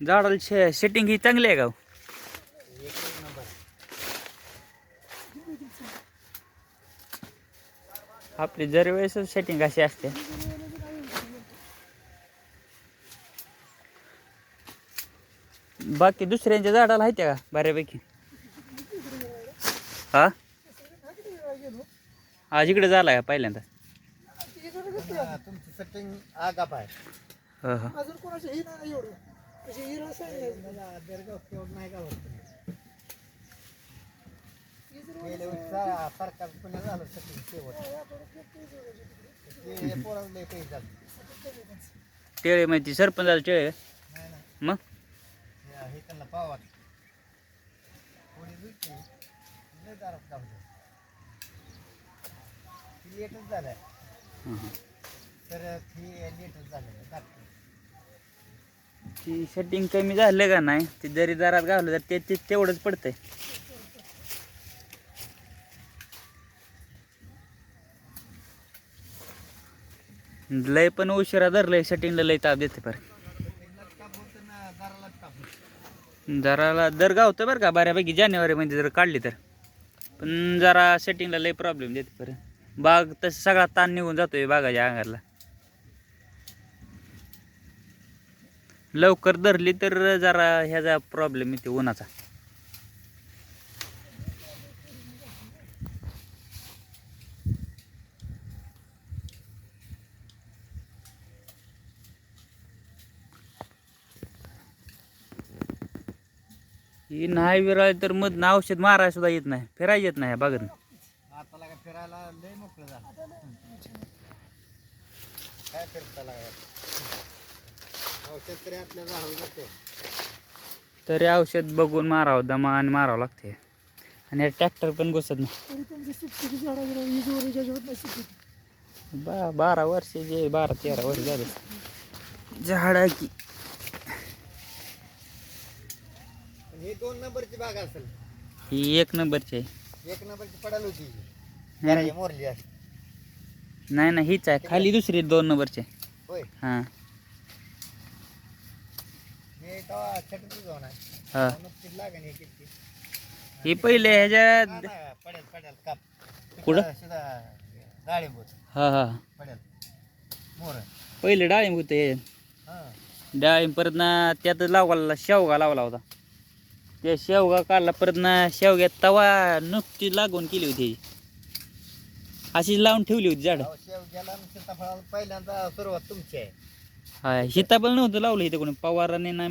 झाडाला सेटिंग ही चांगली आहे का हो? आपली जर वेळेस सेटिंग अशी असते. बाकी दुसऱ्यांच्या झाडाला आहेत का बऱ्यापैकी? हा? आज इकडे झाला का पहिल्यांदा? तुमची सेटिंग आगाप आहे. हा हा. हे म्हणजे हे सरकार पुण्या झालं सेटिंग शेवट. लय पैसे झाले. टेळे माहिती सरपंचाला टेळे? का? नाही. ना मग लेटच हा, हा. तर ती लेटच झालं ती सेटिंग कमी झालं का नाही ते जरी दारात घावलं तर ते तेवढंच पडतंय. लय पण उशिरा धरलंय सेटिंगला लय ताप देते पर जराला दर गावतं बरं का बऱ्यापैकी जानेवारीमध्ये जर काढली तर. पण जरा सेटिंगला लय प्रॉब्लेम देते बरं. बाग तसं सगळा ताण निघून जातोय बागाच्या अंगाला. लवकर धरली तर जरा ह्याचा प्रॉब्लेम येते उन्हाचा. ही नाही विराळ तर मध औषध मारायला सुद्धा येत नाही फिरायला येत नाही बघत आता लागा फिरायला लय मोकळं झालं काय फिरता लागा औषध तरी औषध बघून मारावं दमा आणि मारावं लागते आणि ट्रॅक्टर पण घुसत नाही. बा बारा वर्ष जे बारा तेरा वर्ष झाले. झाड आहे की. ही दोन नंबरची बाग असेल. ही एक नंबरची आहे. एक नंबरची पडाल होती. नाही, जरा ही मोरली अशी नाही नाही हीच आहे. खाली दुसरी दोन नंबरची हां. हे. हां पहिले ह्याच्यात ना, पडेल पडेल काप. कुठं? तिकडं सुद्धा डाळिंब हां हां. पडेल. मोर पहिले डाळिंब होतं हे. हा. डाळिंब परत ना त्यात लावला शेवगा लावला होता. त्या शेवगा काढला परत ना शेवग्यात तवा नुकती लागवण केली होती. अशी लावून ठेवली होती झाड. अहो, शेवग्याला आणि सीताफळाला पहिल्यांदा सुरुवात तुमची आहे. हा सीताफळ नव्हतं लावलं इथे कोणी. पवाराने नाही